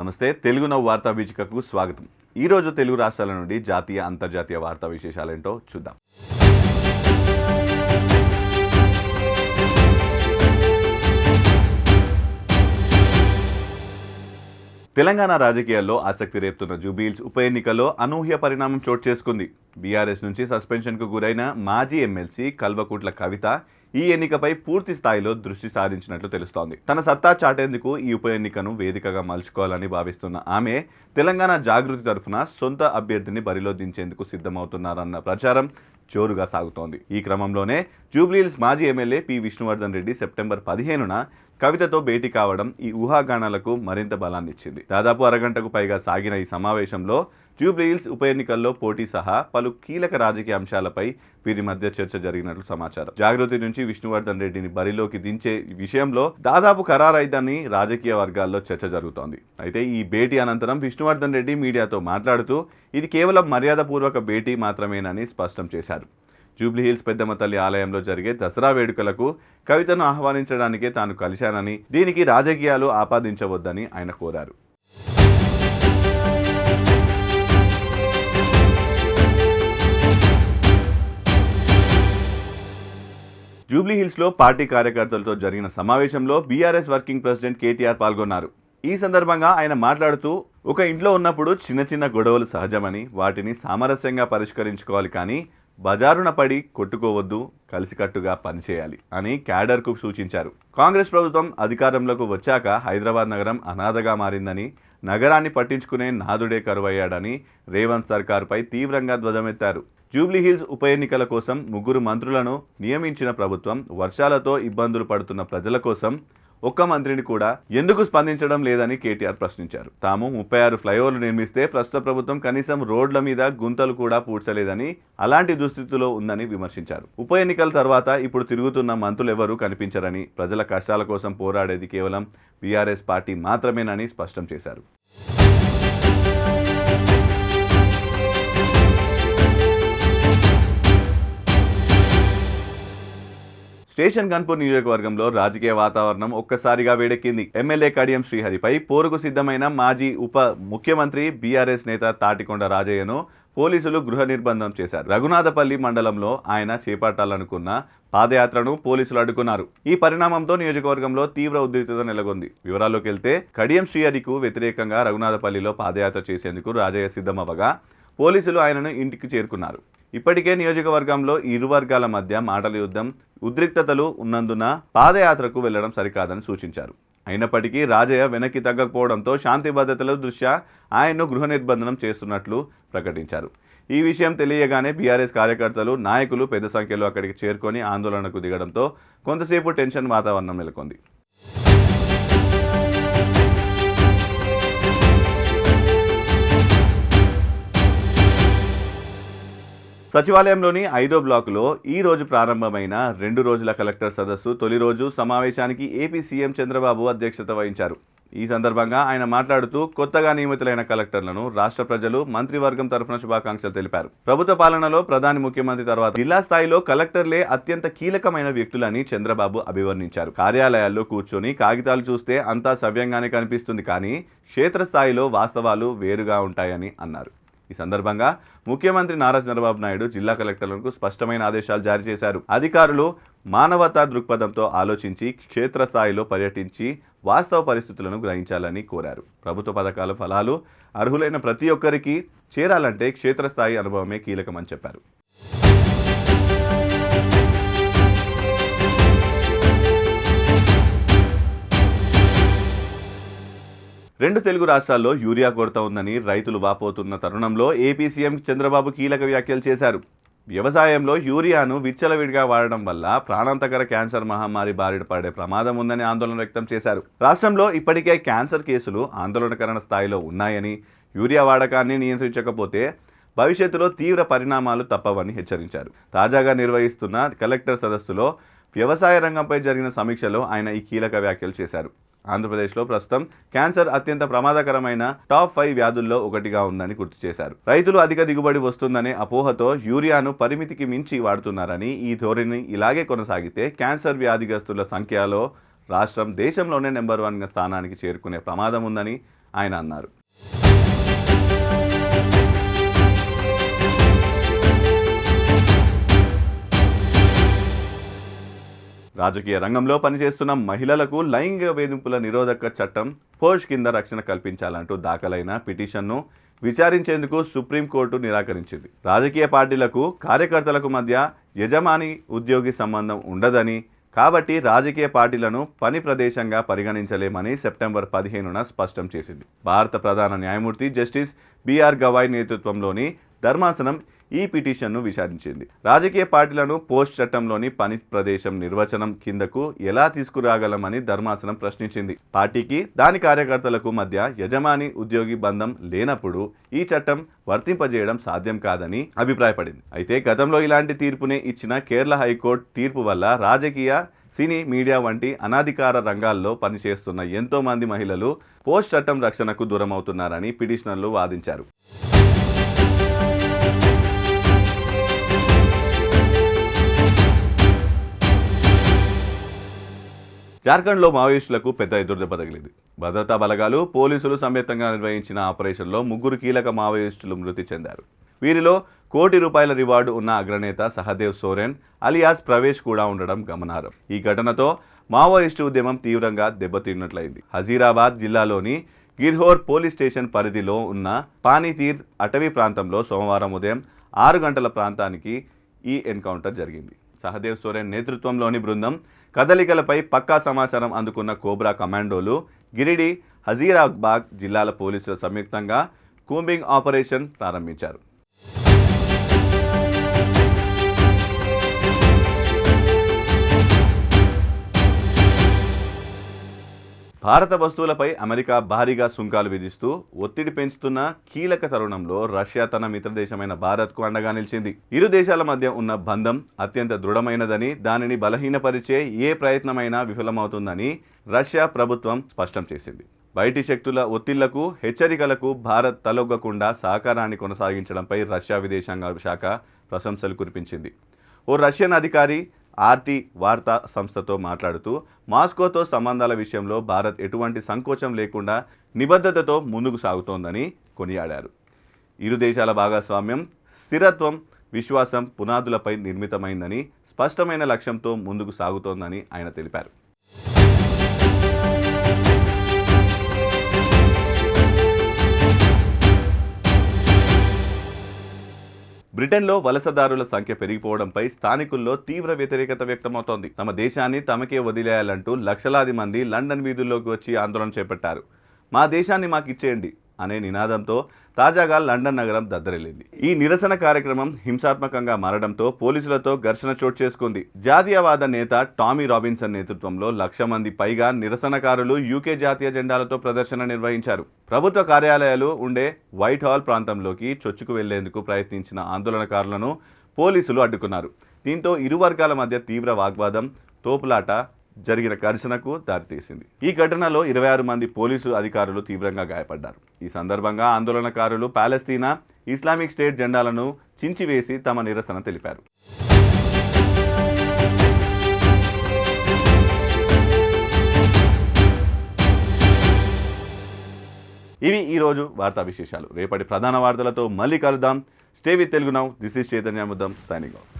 నమస్తే తెలుగు నవ్వు వార్తా వీచికకు స్వాగతం. ఈరోజు తెలుగు రాష్ట్రాల నుండి జాతీయ అంతర్జాతీయ వార్తా విశేషాలేంటో చూద్దాం. తెలంగాణ రాజకీయాల్లో ఆసక్తి రేపుతున్న జూబీల్స్ ఉప ఎన్నికల్లో అనూహ్య పరిణామం చోటు చేసుకుంది. బీఆర్ఎస్ నుంచి సస్పెన్షన్కు గురైన మాజీ ఎమ్మెల్సీ కల్వకుట్ల కవిత ఈ ఎన్నికపై పూర్తి స్థాయిలో దృష్టి సారించినట్లు తెలుస్తోంది. తన సత్తా చాటేందుకు ఈ ఉప ఎన్నికను వేదికగా మలుచుకోవాలని భావిస్తున్న ఆమె తెలంగాణ జాగృతి తరఫున సొంత అభ్యర్థిని బరిలో దించేందుకు సిద్ధమవుతున్నారన్న ప్రచారం జోరుగా సాగుతోంది. ఈ క్రమంలోనే జూబ్లీహిల్స్ మాజీ MLA P. Vishnuvardhan Reddy September పదిహేనున కవితతో భేటీ కావడం ఈ ఊహాగానాలకు మరింత బలాన్ని ఇచ్చింది దాదాపు అరగంటకు పైగా సాగిన ఈ సమావేశంలో జూబ్లీహిల్స్ ఉప ఎన్నికల్లో పోటీ సహా పలు కీలక రాజకీయ అంశాలపై వీరి మధ్య చర్చ జరిగినట్లు సమాచారం. జాగృతి నుంచి విష్ణువర్ధన్ రెడ్డిని బరిలోకి దించే విషయంలో దాదాపు ఖరారైందని రాజకీయ వర్గాల్లో చర్చ జరుగుతోంది. అయితే ఈ భేటీ అనంతరం విష్ణువర్ధన్ రెడ్డి మీడియాతో మాట్లాడుతూ ఇది కేవలం మర్యాదపూర్వక భేటీ మాత్రమేనని స్పష్టం చేశారు. జూబ్లీహిల్స్ పెద్దమ్మ తల్లి ఆలయంలో జరిగే దసరా వేడుకలకు కవితను ఆహ్వానించడానికే తాను కలిశానని దీనికి రాజకీయాలు ఆపాదించవద్దని ఆయన కోరారు. జూబ్లీహిల్స్లో పార్టీ కార్యకర్తలతో జరిగిన సమావేశంలో బీఆర్ఎస్ వర్కింగ్ ప్రెసిడెంట్ కేటీఆర్ పాల్గొన్నారు. ఈ సందర్భంగా ఆయన మాట్లాడుతూ ఒక ఇంట్లో ఉన్నప్పుడు చిన్న చిన్న గొడవలు సహజమని వాటిని సామరస్యంగా పరిష్కరించుకోవాలి కానీ బజారున పడి కొట్టుకోవద్దు కలిసికట్టుగా పనిచేయాలి అని క్యాడర్కు సూచించారు. కాంగ్రెస్ ప్రభుత్వం అధికారంలోకి వచ్చాక హైదరాబాద్ నగరం అనాథగా మారిందని నగరాన్ని పట్టించుకునే నాదుడే కరువయ్యాడని రేవంత్ సర్కారుపై తీవ్రంగా ధ్వజమెత్తారు. జూబ్లీహిల్స్ ఉప ఎన్నికల కోసం ముగ్గురు మంత్రులను నియమించిన ప్రభుత్వం వర్షాలతో ఇబ్బందులు పడుతున్న ప్రజల కోసం ఒక్క మంత్రిని కూడా ఎందుకు స్పందించడం లేదని కేటీఆర్ ప్రశ్నించారు. తాము ముప్పై ఆరు ఫ్లైఓవర్లు నిర్మిస్తే ప్రస్తుత ప్రభుత్వం కనీసం రోడ్ల మీద గుంతలు కూడా పూడ్చలేదని అలాంటి దుస్థితిలో ఉందని విమర్శించారు. ఉప ఎన్నికల తర్వాత ఇప్పుడు తిరుగుతున్న మంత్రులు ఎవరూ కనిపించరని ప్రజల కష్టాల కోసం పోరాడేది కేవలం బీఆర్ఎస్ పార్టీ మాత్రమేనని స్పష్టం చేశారు. స్టేషన్ గన్పూర్ నియోజకవర్గంలో రాజకీయ వాతావరణం ఒక్కసారిగా వేడెక్కింది. ఎమ్మెల్యే కడియం శ్రీహరిపై పోరుకు సిద్ధమైన మాజీ ఉప ముఖ్యమంత్రి బీఆర్ఎస్ నేత తాటికొండ రాజయ్యను పోలీసులు గృహ నిర్బంధం చేశారు. రఘునాథపల్లి మండలంలో ఆయన చేపట్టాలనుకున్న పాదయాత్రను పోలీసులు అడ్డుకున్నారు. ఈ పరిణామంతో నియోజకవర్గంలో తీవ్ర ఉద్రిక్తత నెలకొంది. వివరాల్లోకి వెళ్తే కడియం శ్రీహరికు వ్యతిరేకంగా రఘునాథపల్లిలో పాదయాత్ర చేసేందుకు రాజయ్య సిద్ధమవ్వగా పోలీసులు ఆయనను ఇంటికి చేరుకున్నారు. ఇప్పటికే నియోజకవర్గంలో ఇరు వర్గాల మధ్య మాటల యుద్ధం ఉద్రిక్తతలు ఉన్నందున పాదయాత్రకు వెళ్ళడం సరికాదని సూచించారు. అయినప్పటికీ రాజయ్య వెనక్కి తగ్గకపోవడంతో శాంతి భద్రతల దృష్ట్యా ఆయన్ను గృహ నిర్బంధనం చేస్తున్నట్లు ప్రకటించారు. ఈ విషయం తెలియగానే బీఆర్ఎస్ కార్యకర్తలు నాయకులు పెద్ద సంఖ్యలో అక్కడికి చేరుకొని ఆందోళనకు దిగడంతో కొంతసేపు టెన్షన్ వాతావరణం నెలకొంది. సచివాలయంలోని ఐదో బ్లాకులో ఈ రోజు ప్రారంభమైన రెండు రోజుల కలెక్టర్ సదస్సు తొలి రోజు సమావేశానికి ఏపీ సీఎం చంద్రబాబు అధ్యక్షత వహించారు. ఈ సందర్భంగా ఆయన మాట్లాడుతూ కొత్తగా నియమితులైన కలెక్టర్లను రాష్ట్ర ప్రజలు మంత్రివర్గం తరఫున శుభాకాంక్షలు తెలిపారు. ప్రభుత్వ పాలనలో ప్రధాని ముఖ్యమంత్రి తర్వాత జిల్లా స్థాయిలో కలెక్టర్లే అత్యంత కీలకమైన వ్యక్తులని చంద్రబాబు అభివర్ణించారు. కార్యాలయాల్లో కూర్చొని కాగితాలు చూస్తే అంతా సవ్యంగానే కనిపిస్తుంది. కానీ క్షేత్రస్థాయిలో వాస్తవాలు వేరుగా ఉంటాయని అన్నారు. ఈ సందర్భంగా ముఖ్యమంత్రి నారా చంద్రబాబు నాయుడు జిల్లా కలెక్టర్లకు స్పష్టమైన ఆదేశాలు జారీ చేశారు. అధికారులు మానవతా దృక్పథంతో ఆలోచించి క్షేత్రస్థాయిలో పర్యటించి వాస్తవ పరిస్థితులను గ్రహించాలని కోరారు. ప్రభుత్వ పథకాల ఫలాలు అర్హులైన ప్రతి ఒక్కరికి చేరాలంటే క్షేత్రస్థాయి అనుభవమే కీలకమని చెప్పారు. రెండు తెలుగు రాష్ట్రాల్లో యూరియా కొరత ఉందని రైతులు వాపోతున్న తరుణంలో ఏపీ సీఎం చంద్రబాబు కీలక వ్యాఖ్యలు చేశారు. వ్యవసాయంలో యూరియాను విచ్చలవిడిగా వాడడం వల్ల ప్రాణాంతకర క్యాన్సర్ మహమ్మారి బారిన పడే ప్రమాదం ఉందని ఆందోళన వ్యక్తం చేశారు. రాష్ట్రంలో ఇప్పటికే క్యాన్సర్ కేసులు ఆందోళనకరణ స్థాయిలో ఉన్నాయని యూరియా వాడకాన్ని నియంత్రించకపోతే భవిష్యత్తులో తీవ్ర పరిణామాలు తప్పవని హెచ్చరించారు. తాజాగా నిర్వహిస్తున్న కలెక్టర్ సదస్సులో వ్యవసాయ రంగంపై జరిగిన సమీక్షలో ఆయన ఈ కీలక వ్యాఖ్యలు చేశారు. ఆంధ్రప్రదేశ్లో ప్రస్తుతం క్యాన్సర్ అత్యంత ప్రమాదకరమైన టాప్ ఫైవ్ వ్యాధుల్లో ఒకటిగా ఉందని గుర్తు చేశారు. రైతులు అధిక దిగుబడి వస్తుందనే అపోహతో యూరియాను పరిమితికి మించి వాడుతున్నారని ఈ ధోరణి ఇలాగే కొనసాగితే క్యాన్సర్ వ్యాధిగ్రస్తుల సంఖ్యలో రాష్ట్రం దేశంలోనే నెంబర్ వన్ స్థానానికి చేరుకునే ప్రమాదం ఉందని ఆయన అన్నారు. రాజకీయ రంగంలో పనిచేస్తున్న మహిళలకు లైంగిక వేధింపుల నిరోధక చట్టం పోష్ కింద రక్షణ కల్పించాలంటూ దాఖలైన పిటిషన్ను విచారించేందుకు సుప్రీంకోర్టు నిరాకరించింది. రాజకీయ పార్టీలకు కార్యకర్తలకు మధ్య యజమాని ఉద్యోగి సంబంధం ఉండదని కాబట్టి రాజకీయ పార్టీలను పని ప్రదేశంగా పరిగణించలేమని సెప్టెంబర్ పదిహేనున స్పష్టం చేసింది. భారత ప్రధాన న్యాయమూర్తి జస్టిస్ బీఆర్ గవాయ్ నేతృత్వంలోని ధర్మాసనం ఈ పిటిషన్ను విచారించింది. రాజకీయ పార్టీలను పోస్ట్ చట్టంలోని పని ప్రదేశం నిర్వచనం కిందకు ఎలా తీసుకురాగలమని ధర్మాసనం ప్రశ్నించింది. పార్టీకి దాని కార్యకర్తలకు మధ్య యజమాని ఉద్యోగి బంధం లేనప్పుడు ఈ చట్టం వర్తింపజేయడం సాధ్యం కాదని అభిప్రాయపడింది. అయితే గతంలో ఇలాంటి తీర్పునే ఇచ్చిన కేరళ హైకోర్టు తీర్పు వల్ల రాజకీయ సినీ మీడియా వంటి అనాధికార రంగాల్లో పనిచేస్తున్న ఎంతో మంది మహిళలు పోస్ట్ చట్టం రక్షణకు దూరమవుతున్నారని పిటిషనర్లు వాదించారు. జార్ఖండ్లో మావోయిస్టులకు పెద్ద ఎదురుదెబ్బ తగిలింది. భద్రతా బలగాలు పోలీసులు సంయుక్తంగా నిర్వహించిన ఆపరేషన్లో ముగ్గురు కీలక మావోయిస్టులు మృతి చెందారు. వీరిలో కోటి రూపాయల రివార్డు ఉన్న అగ్రనేత సహదేవ్ సోరెన్ అలియాస్ ప్రవేశ్ కూడా ఉండడం గమనార్హం. ఈ ఘటనతో మావోయిస్టు ఉద్యమం తీవ్రంగా దెబ్బతిన్నట్లయింది. హజీరాబాద్ జిల్లాలోని గిర్హోర్ పోలీస్ స్టేషన్ పరిధిలో ఉన్న పానీతీర్ అటవీ ప్రాంతంలో సోమవారం ఉదయం ఆరు గంటల ప్రాంతానికి ఈ ఎన్కౌంటర్ జరిగింది. సహదేవ్ సోరెన్ నేతృత్వంలోని బృందం కదలికలపై పక్కా సమాచారం అందుకున్న కోబ్రా కమాండోలు గిరిడి హజీరాబాద్ జిల్లాల పోలీసుల సంయుక్తంగా కూంబింగ్ ఆపరేషన్ ప్రారంభించారు. భారత వస్తువులపై అమెరికా భారీగా సుంకాలు విధిస్తూ ఒత్తిడి పెంచుతున్న కీలక తరుణంలో రష్యా తన మిత్రదేశమైన భారత్కు అండగా నిలిచింది. ఇరు దేశాల మధ్య ఉన్న బంధం అత్యంత దృఢమైనదని దానిని బలహీనపరిచే ఏ ప్రయత్నమైనా విఫలమవుతుందని రష్యా ప్రభుత్వం స్పష్టం చేసింది. బయటి శక్తుల ఒత్తిళ్ళకు హెచ్చరికలకు భారత్ తలొగ్గకుండా సహకారాన్ని కొనసాగించడంపై రష్యా విదేశాంగ శాఖ ప్రశంసలు కురిపించింది. ఓ రష్యన్ అధికారి ఆర్టీ వార్తా సంస్థతో మాట్లాడుతూ మాస్కోతో సంబంధాల విషయంలో భారత్ ఎటువంటి సంకోచం లేకుండా నిబద్ధతతో ముందుకు సాగుతోందని కొనియాడారు. ఇరు దేశాల భాగస్వామ్యం స్థిరత్వం విశ్వాసం పునాదులపై నిర్మితమైందని స్పష్టమైన లక్ష్యంతో ముందుకు సాగుతోందని ఆయన తెలిపారు. బ్రిటన్లో వలసదారుల సంఖ్య పెరిగిపోవడంపై స్థానికుల్లో తీవ్ర వ్యతిరేకత వ్యక్తమవుతోంది. తమ దేశాన్ని తమకే వదిలేయాలంటూ లక్షలాది మంది లండన్ వీధుల్లోకి వచ్చి ఆందోళన చేపట్టారు. మా దేశాన్ని మాకు ఇచ్చేయండి. అనే నినాదంతో తాజాగా లండన్ నగరం దద్దరిల్లింది. ఈ నిరసన కార్యక్రమం హింసాత్మకంగా మారడంతో పోలీసులతో ఘర్షణ చోటు చేసుకుంది. జాతీయవాద నేత టామీ రాబిన్సన్ నేతృత్వంలో లక్ష మంది పైగా నిరసనకారులు యూకే జాతీయ జెండాలతో ప్రదర్శన నిర్వహించారు. ప్రభుత్వ కార్యాలయాలు ఉండే వైట్ హాల్ ప్రాంతంలోకి చొచ్చుకు వెళ్ళేందుకు ప్రయత్నించిన ఆందోళనకారులను పోలీసులు అడ్డుకున్నారు. దీంతో ఇరు వర్గాల మధ్య తీవ్ర వాగ్వాదం తోపులాట జరిగిన ఘర్షణకు దారితీసింది. ఈ ఘటనలో ఇరవై ఆరు మంది పోలీసు అధికారులు తీవ్రంగా గాయపడ్డారు. ఈ సందర్భంగా ఆందోళనకారులు పాలస్తీనా ఇస్లామిక్ స్టేట్ జెండాలను చించివేసి తమ నిరసన తెలిపారు. ఇవి ఈరోజు వార్తా విశేషాలు. రేపటి ప్రధాన వార్తలతో మళ్ళీ కలుద్దాం. Stay with Telugu now. This is Chaitanya Muddam. Signing off.